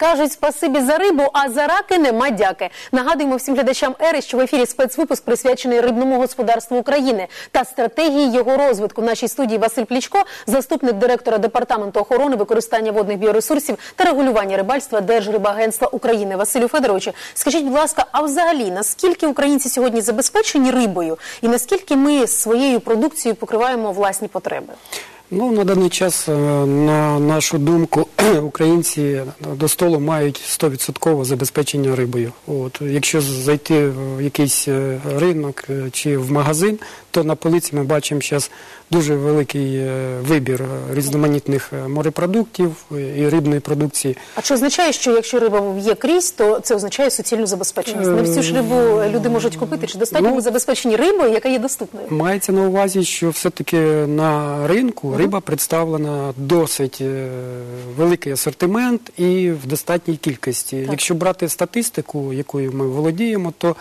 Кажуть, спасибі за рибу, а за раки нема дяки. Нагадуємо всім глядачам ери, що в ефірі спецвипуск присвячений рибному господарству України та стратегії його розвитку. В нашій студії Василь Плічко, заступник директора департаменту охорони використання водних біоресурсів та регулювання рибальства Держрибагентства України. Василю Федоровичу, скажіть, будь ласка, а взагалі наскільки українці сьогодні забезпечені рибою, і наскільки ми своєю продукцією покриваємо власні потреби? Ну, на даний час, е, на нашу думку, українці до столу мають 100% забезпечення рибою. От, якщо зайти в якийсь е, ринок е, чи в магазин, то на полиці ми бачимо зараз дуже великий вибір різноманітних морепродуктів і рибної продукції. А чи означає, що якщо риба є крізь, то це означає суцільну забезпеченість? Не всю ж рибу люди можуть купити. Чи достатньо Ну, ми забезпечені рибою, яка є доступною? Мається на увазі, що все-таки на ринку риба представлена досить е, великий асортимент і в достатній кількості. Якщо брати статистику, якою ми володіємо, то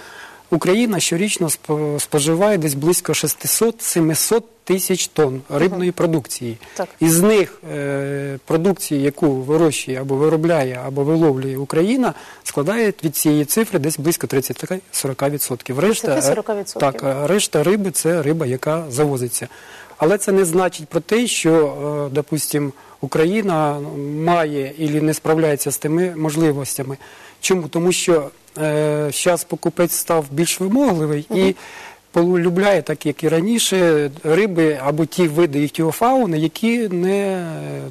Україна щорічно спо- споживає десь близько 600-700 тисяч тонн рибної продукції. Так. Із них е, продукції, яку вирощує або виробляє, або виловлює Україна, складає від цієї цифри десь близько 30-40%. Решта, 30-40%. так, решта риби це риба, яка завозиться. Але це не значить про те, що, е, допустим, Україна має і не справляється з тими можливостями. Чому? Тому що зараз покупець став більш вимогливий і полюбляє, так як і раніше, риби або ті види іхтіофауни, які не е,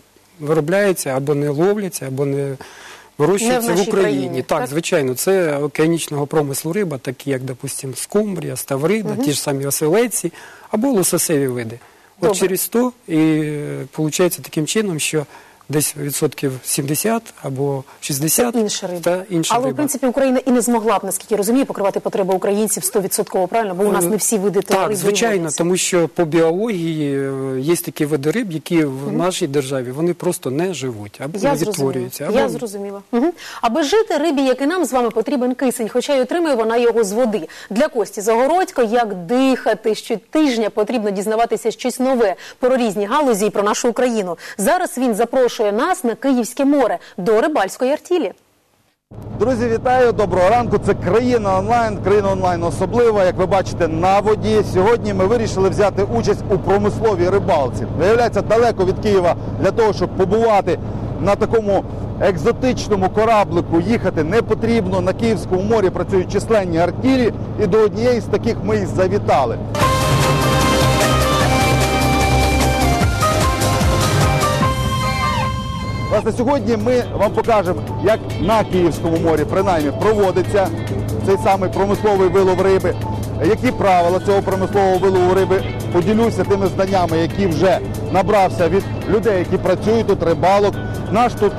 виробляються або не ловляться, або не вирощуються Не в в Україні. країні, так, так? звичайно, це океанічного промислу риба, такі як, допустим, скумбрія, ставрида, ті ж самі оселедці, або лососеві види. Добре. От через 100 і виходить таким чином, що десь відсотків 70 або 60 Це інша риба. та інша Але, риба. в принципі, Україна і не змогла б, наскільки я розумію, покривати потреби українців 100% правильно, бо у нас не всі види та Так, риби звичайно, тому що по біології е, є такі види риб, які в нашій державі вони просто не живуть або Я не відтворюються. Або... Я зрозуміла. Угу. Аби жити рибі, як і нам з вами, потрібен кисень, хоча й отримує вона його з води. Для Кості Загородько, як дихати щотижня, потрібно дізнаватися щось нове про різні галузі і про нашу Україну. Зараз він запрошує нас на Київське море до рибальської артілі. Друзі, вітаю! Доброго ранку. Це країна онлайн. Країна онлайн особлива. Як ви бачите, на воді. Сьогодні ми вирішили взяти участь у промисловій рибалці. Виявляється, далеко від Києва для того, щоб побувати на такому екзотичному кораблику. Їхати не потрібно. На Київському морі працюють численні артілі, і до однієї з таких ми і завітали. Власне, сьогодні ми вам покажемо, як на Київському морі принаймні проводиться цей самий промисловий вилов риби, які правила цього промислового вилову риби. Поділюся тими знаннями, які вже набрався від людей, які працюють тут, рибалок. Наш тут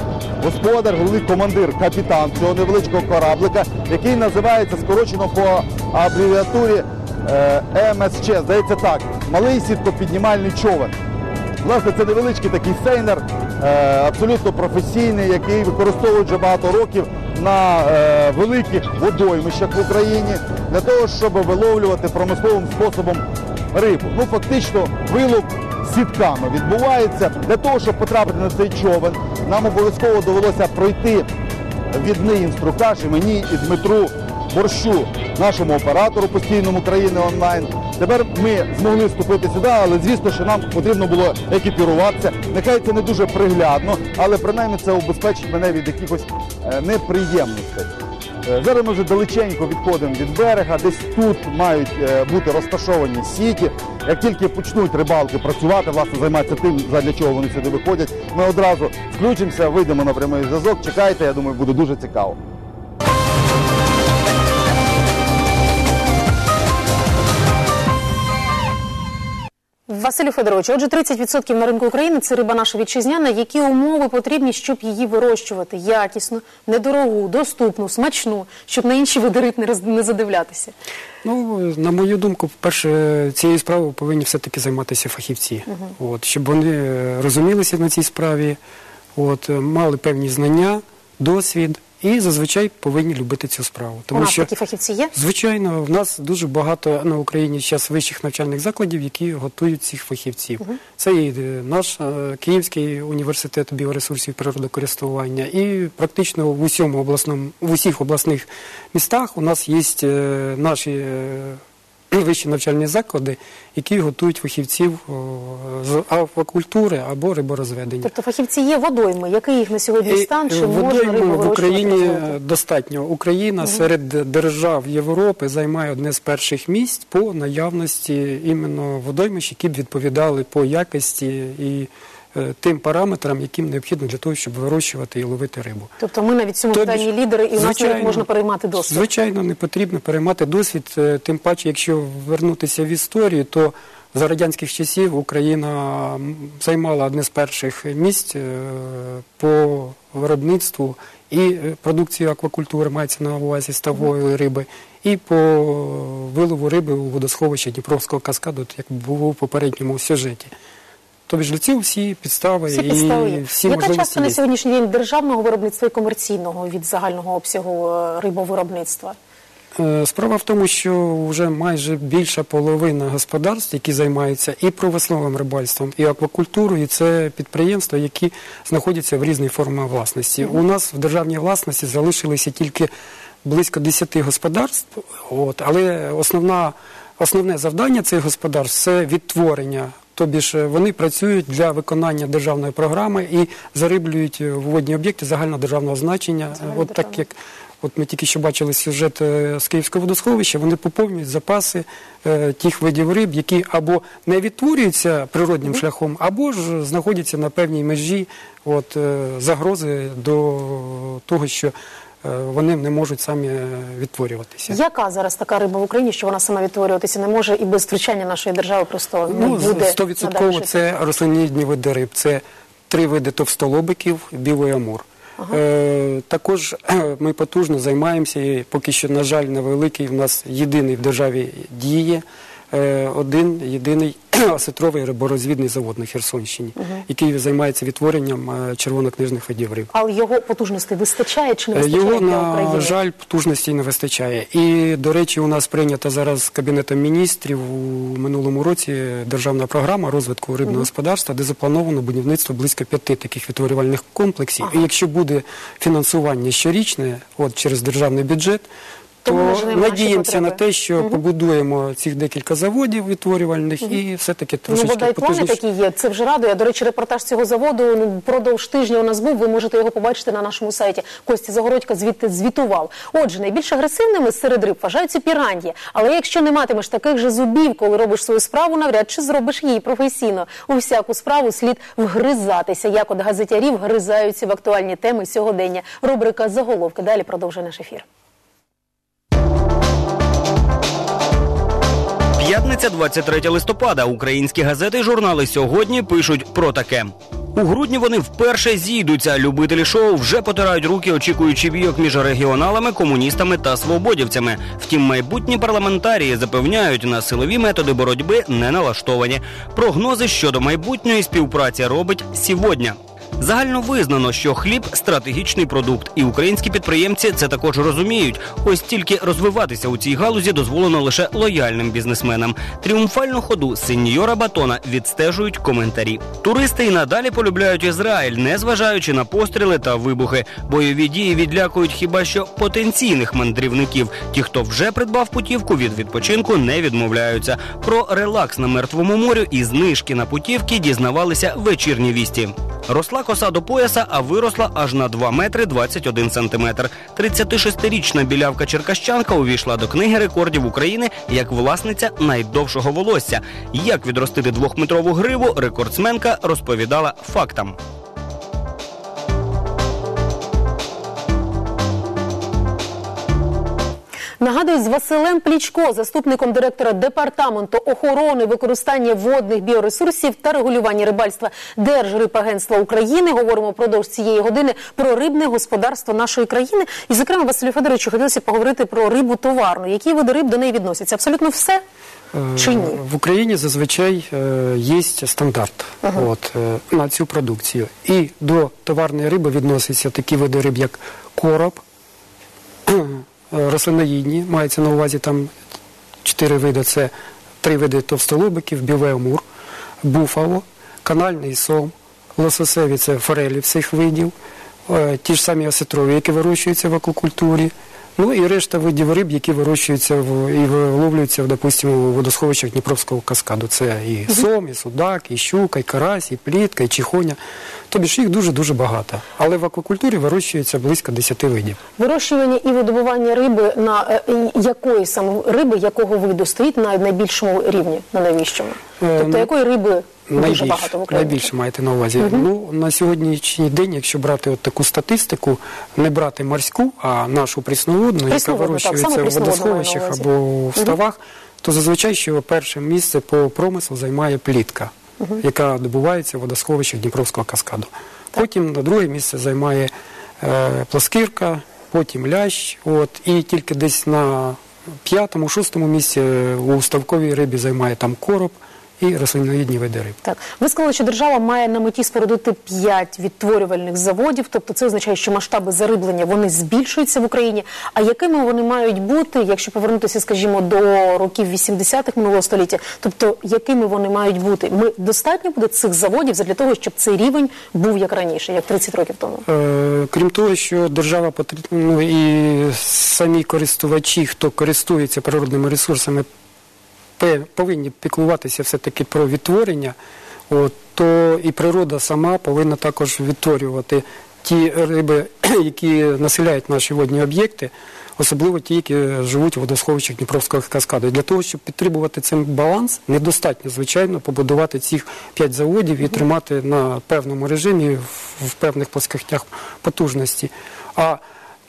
господар, головний командир, капітан цього невеличкого кораблика, який називається скорочено по абревіатурі е, МСЧ. Здається так, малий сіткопіднімальний човен. Власне, це невеличкий такий сейнер, абсолютно професійний, який використовують вже багато років на е, великих водоймищах в Україні для того, щоб виловлювати промисловим способом рибу. Ну, фактично, вилов сітками відбувається. Для того, щоб потрапити на цей човен, нам обов'язково довелося пройти відний інструктаж і мені, і Дмитру Борщу, нашому оператору постійному країни онлайн. Тепер ми змогли вступити сюди, але звісно, що нам потрібно було екіпіруватися. Нехай це не дуже приглядно, але принаймні це убезпечить мене від якихось е, неприємностей. Е, Зараз ми вже далеченько відходимо від берега, десь тут мають е, бути розташовані сіті. Як тільки почнуть рибалки працювати, власне, займатися тим, задля чого вони сюди виходять, ми одразу включимося, вийдемо на прямий зв'язок. Чекайте, я думаю, буде дуже цікаво. Василю Федоровичу, отже, 30% на ринку України це риба наша вітчизняна. Які умови потрібні, щоб її вирощувати якісно, недорогу, доступну, смачну, щоб на інші види риб не роз- не задивлятися? Ну, на мою думку, по-перше, цією справою повинні все-таки займатися фахівці, от, щоб вони е, розумілися на цій справі, от, мали певні знання, досвід і зазвичай повинні любити цю справу. У Тому нас що такі фахівці є? Звичайно, в нас дуже багато на Україні зараз вищих навчальних закладів, які готують цих фахівців. Це і е, наш е, Київський університет біоресурсів і природокористування, і практично в усьому обласному, в усіх обласних містах у нас є е, наші е, вищі навчальні заклади, які готують фахівців з аквакультури або риборозведення. Тобто фахівці є водойми. Який їх на сьогодні стан? Чи можна водойм рибу в Україні достатньо. Україна серед держав Європи займає одне з перших місць по наявності іменно водоймищ, які б відповідали по якості і тим параметрам, яким необхідно для того, щоб вирощувати і ловити рибу. Тобто ми навіть цьому питанні лідери, і в нас навіть можна переймати досвід. Звичайно, не потрібно переймати досвід. е, Тим паче, якщо вернутися в історію, то за радянських часів Україна займала одне з перших місць е, по виробництву і е, продукції аквакультури мається на увазі ставої риби, і по вилову риби у водосховищі Дніпровського каскаду, як було в попередньому сюжеті. Тобто ж для цього всі підстави Всі і підстави є. всі Яка частка на сьогоднішній день державного виробництва і комерційного від загального обсягу е, рибовиробництва? Е, Справа в тому, що вже майже більша половина господарств, які займаються і промисловим рибальством, і аквакультурою, це підприємства, які знаходяться в різних формах власності. У нас в державній власності залишилися тільки близько 10 господарств, от, але основна, основне завдання цих господарств це відтворення. Тобі ж е, вони працюють для виконання державної програми і зариблюють е, водні об'єкти загальнодержавного значення. От так як От ми тільки що бачили сюжет е, з Київського водосховища, вони поповнюють запаси е, тих видів риб, які або не відтворюються природнім шляхом, або ж знаходяться на певній межі от, е, загрози до того, що е, вони не можуть самі е, відтворюватися. Яка зараз така риба в Україні, що вона сама відтворюватися не може і без втручання нашої держави просто не Ну, буде 100% це рослинні види риб. Це три види товстолобиків, білий амур. Е, також ми потужно займаємося, і поки що, на жаль, невеликий, у нас єдиний в державі діє е, один єдиний осетровий риборозвідний завод на Херсонщині, який займається відтворенням е, червонокнижних видів риб. Але його потужностей вистачає чи не Е, вистачає Його, на України? жаль, потужності не вистачає. І, до речі, у нас прийнята зараз Кабінетом міністрів у минулому році державна програма розвитку рибного господарства, де заплановано будівництво близько п'яти таких відтворювальних комплексів. І якщо буде фінансування щорічне, от через державний бюджет, То надіємося на те, що побудуємо цих декілька заводів відтворювальних і все-таки Ну, трошечки бодай плани такі є. Це вже радує. До речі, репортаж цього заводу ну, впродовж тижня у нас був. Ви можете його побачити на нашому сайті. Костя Загородька звідти звітував. Отже, найбільш агресивними серед риб вважаються піран'ї. Але якщо не матимеш таких же зубів, коли робиш свою справу, навряд чи зробиш її професійно. У всяку справу слід вгризатися. Як от газетярі вгризаються в актуальні теми сьогодення. Рубрика заголовки. Далі продовжує наш ефір. П'ятниця 23 листопада. Українські газети і журнали сьогодні пишуть про таке. У грудні вони вперше зійдуться. Любителі шоу вже потирають руки, очікуючи бійок між регіоналами, комуністами та свободівцями. Втім, майбутні парламентарії запевняють, на силові методи боротьби не налаштовані. Прогнози щодо майбутньої співпраці робить сьогодні. Загально визнано, що хліб стратегічний продукт, і українські підприємці це також розуміють. Ось тільки розвиватися у цій галузі дозволено лише лояльним бізнесменам. Тріумфальну ходу сеньора Батона відстежують коментарі. Туристи і надалі полюбляють Ізраїль, не зважаючи на постріли та вибухи. Бойові дії відлякують хіба що потенційних мандрівників. Ті, хто вже придбав путівку, від відпочинку не відмовляються. Про релакс на мертвому морю і знижки на путівки дізнавалися вечірні вісті. Росла коса до пояса, а виросла аж на 2 метри 21 сантиметр. 36-річна білявка черкащанка увійшла до книги рекордів України як власниця найдовшого волосся. Як відростити двохметрову гриву, рекордсменка розповідала фактам. Нагадую, з Василем Плічко, заступником директора департаменту охорони використання водних біоресурсів та регулювання рибальства Держрибагентства України. Говоримо впродовж цієї години про рибне господарство нашої країни. І, зокрема, Василю Федоровичу, хотілося поговорити про рибу товарну. Які види риб до неї відносяться? Абсолютно все чи ні? В Україні зазвичай е, є стандарт от, е, на цю продукцію. І до товарної риби відносяться такі види риб, як короб, е, рослиноїдні, мається на увазі там чотири види. Це три види товстолобиків, бівеомур, буфало, канальний сом, лососеві це форелі всіх видів, е, ті ж самі осетрові, які вирощуються в аквакультурі. Ну і решта видів риб, які вирощуються в, і виловлюються, допустимо, у водосховищах Дніпровського каскаду. Це і сом, і судак, і щука, і карась, і плітка, і чихоня. Тобі ж їх дуже-дуже багато. Але в аквакультурі вирощується близько 10 видів. Вирощування і видобування риби на е, якої саме риби, якого виду стоїть на найбільшому рівні, на найвищому? Е, Тобто ну, якої риби дуже Найбільше, багато найбільше маєте на увазі. Ну, на сьогоднішній день, якщо брати от таку статистику, не брати морську, а нашу прісноводну, яка так, вирощується в водосховищах або в ставах, то зазвичай що перше місце по промислу займає плітка, яка добувається в водосховищах Дніпровського каскаду. Потім на друге місце займає е, плоскирка, потім лящ, от, і тільки десь на п'ятому, шостому місці е, у ставковій рибі займає там короб і рослиноїдні види риб. Так, ви сказали, що держава має на меті спорудити 5 відтворювальних заводів, тобто це означає, що масштаби зариблення вони збільшуються в Україні. А якими вони мають бути, якщо повернутися, скажімо, до років 80-х минулого століття? Тобто, якими вони мають бути? Ми достатньо буде цих заводів для того, щоб цей рівень був як раніше, як 30 років тому? Е, Крім того, що держава потрібно ну, і самі користувачі, хто користується природними ресурсами, повинні піклуватися все-таки про відтворення, от, то і природа сама повинна також відтворювати ті риби, які населяють наші водні об'єкти, особливо ті, які живуть у водосховищах Дніпровського каскаду. І для того, щоб підтримувати цей баланс, недостатньо, звичайно, побудувати цих п'ять заводів і тримати на певному режимі в певних плоскостях потужності. А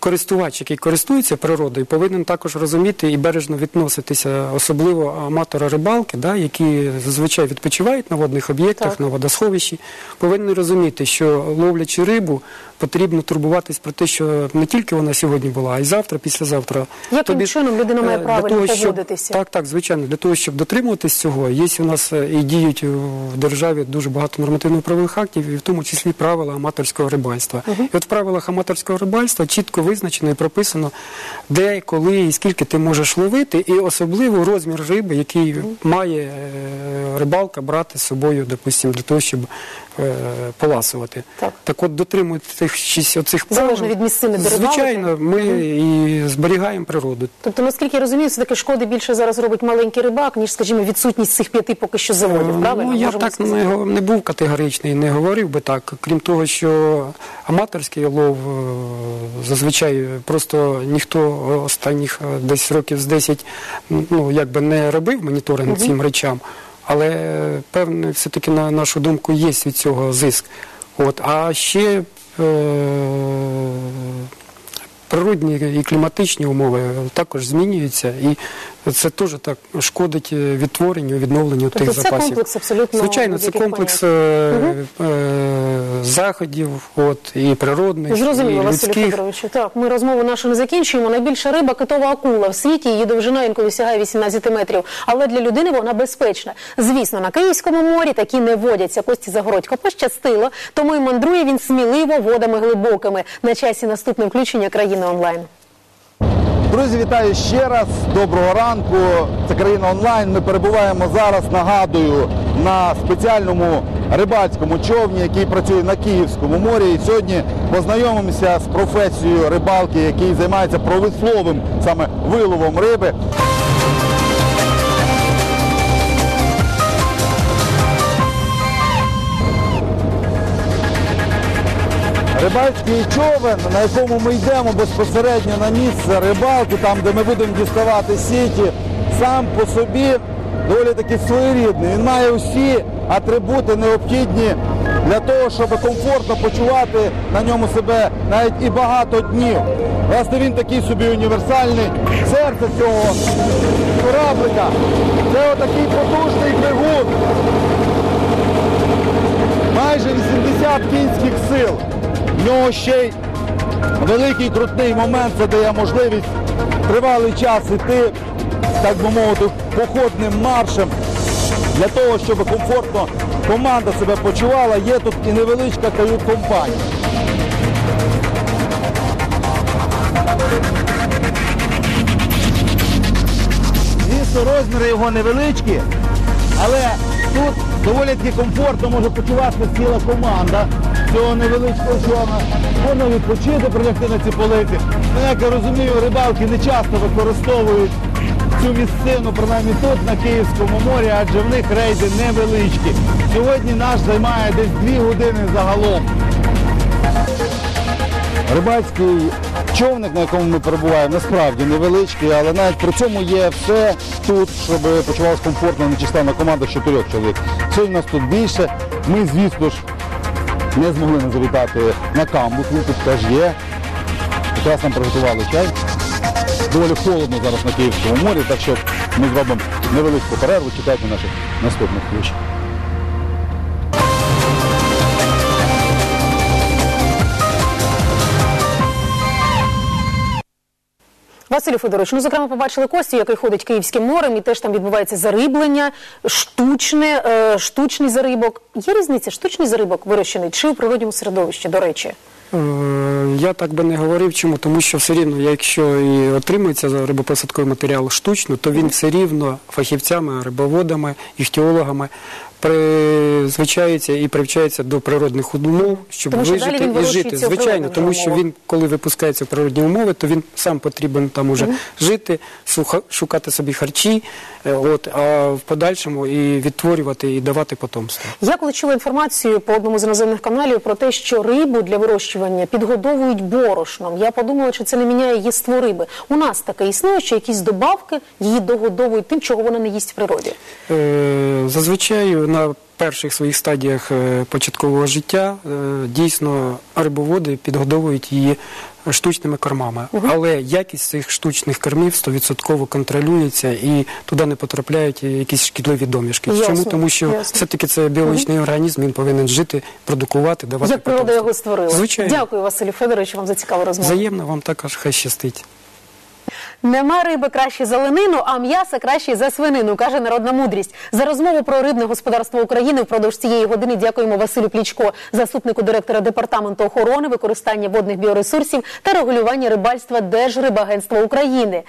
користувач, який користується природою, повинен також розуміти і бережно відноситися, особливо аматори рибалки, да, які зазвичай відпочивають на водних об'єктах, на водосховищі, повинні розуміти, що ловлячи рибу, потрібно турбуватись про те, що не тільки вона сьогодні була, а й завтра, післязавтра. Яким Тобі чином людина має е, щоб- поводитися? Так, так, звичайно. Для того, щоб дотримуватись цього, є у нас е, і діють в державі дуже багато нормативно-правових актів, і в тому числі правила аматорського рибальства. І от в правилах аматорського рибальства чітко визначено і прописано, де, коли і скільки ти можеш ловити, і особливо розмір риби, який має е, рибалка брати з собою, допустимо, для того, щоб е, поласувати. Так. от дотримуючись оцих Залежно правил, від місцини, де рибалити. звичайно, ми і зберігаємо природу. Тобто, наскільки я розумію, все таки шкоди більше зараз робить маленький рибак, ніж, скажімо, відсутність цих п'яти поки що заводів. Правильно Ну, я Можемо так сказати? не, не був категоричний, не говорив би так. Крім того, що аматорський лов е, зазвичай просто ніхто останніх е, десь років з 10 ну, якби не робив моніторинг цим речам, але е, певне, все-таки на нашу думку є від цього зиск. От, а ще е, природні і кліматичні умови також змінюються, і це теж так шкодить е, відтворенню, відновленню Тобто тих це запасів. комплекс абсолютно Звичайно, це комплекс е, е, заходів, от, і природних, Зрозуміло, і Василю людських. Федоровичу. Так, ми розмову нашу не закінчуємо. Найбільша риба китова акула в світі. Її довжина інколи сягає 18 метрів. Але для людини вона безпечна. Звісно, на Київському морі такі не водяться. Кості Загородько пощастило, тому і мандрує він сміливо водами глибокими. На часі наступне включення країни онлайн. Друзі, вітаю ще раз. Доброго ранку. Це країна онлайн. Ми перебуваємо зараз. Нагадую на спеціальному рибальському човні, який працює на Київському морі. І сьогодні познайомимося з професією рибалки, який займається промисловим саме виловом риби. Рибальський човен, на якому ми йдемо безпосередньо на місце рибалки, там де ми будемо діставати сіті, сам по собі доволі таки своєрідний. Він має усі атрибути необхідні для того, щоб комфортно почувати на ньому себе навіть і багато днів. Власне, він такий собі універсальний. Серце цього кораблика це отакий потужний двигун. Майже 80 кінських сил. В нього ще й великий крутний момент, це дає можливість тривалий час іти, так би мовити, походним маршем. Для того, щоб комфортно команда себе почувала, є тут і невеличка кают-компанія. розміри його невеличкі, але тут доволі таки комфортно може почуватися ціла команда цього невеличкого човна. Можна відпочити, прилягти на ці полиці. Ну, як я розумію, рибалки не часто використовують цю місцину, принаймні тут, на Київському морі, адже в них рейди невеличкі. Сьогодні наш займає десь дві години загалом. Рибацький човник, на якому ми перебуваємо, насправді невеличкий, але навіть при цьому є все тут, щоб почувалася комфортно нечисленна команда з чотирьох чоловік. Сьогодні нас тут більше. Ми, звісно ж, не змогли не завітати на камбус, він тут теж є. Якраз нам приготували чай. Доволі холодно зараз на Київському морі, так що ми зробимо невеличку перерву, чекайте наших наступних включень. Василю Федорович, ну зокрема побачили Костю, який ходить Київським морем, і теж там відбувається зариблення, штучне, е, штучний зарибок. Є різниця, штучний зарибок вирощений чи у природньому середовищі, до речі? Е, Я так би не говорив, чому, тому що все рівно, якщо і отримується за рибопосадковий матеріал штучно, то він все рівно фахівцями, рибоводами, іхтіологами призвичається і привчається до природних умов, щоб Тому що далі вижити він і вирощується жити. у Звичайно, природних тому що умовах. він, коли випускається в природні умови, то він сам потрібен там уже жити, суха- шукати собі харчі, е, от, а в подальшому і відтворювати і давати потомство. Я коли чула інформацію по одному з іноземних каналів про те, що рибу для вирощування підгодовують борошном. Я подумала, чи це не міняє єство риби. У нас таке існує, що якісь добавки її догодовують тим, чого вона не їсть в природі. Е, Зазвичай на перших своїх стадіях е, початкового життя е, дійсно рибоводи підгодовують її штучними кормами. Але якість цих штучних кормів 100% контролюється і туди не потрапляють якісь шкідливі домішки. Ясно, Чому? Тому що ясно. все-таки це біологічний організм, він повинен жити, продукувати, давати Як природа його створила. Звичайно. Дякую, Василю Федоровичу, вам за цікаву розмову. Взаємно вам також хай щастить. Нема риби краще за ленину, а м'яса краще за свинину, каже народна мудрість. За розмову про рибне господарство України впродовж цієї години дякуємо Василю Плічко, заступнику директора департаменту охорони, використання водних біоресурсів та регулювання рибальства Держрибагентства України.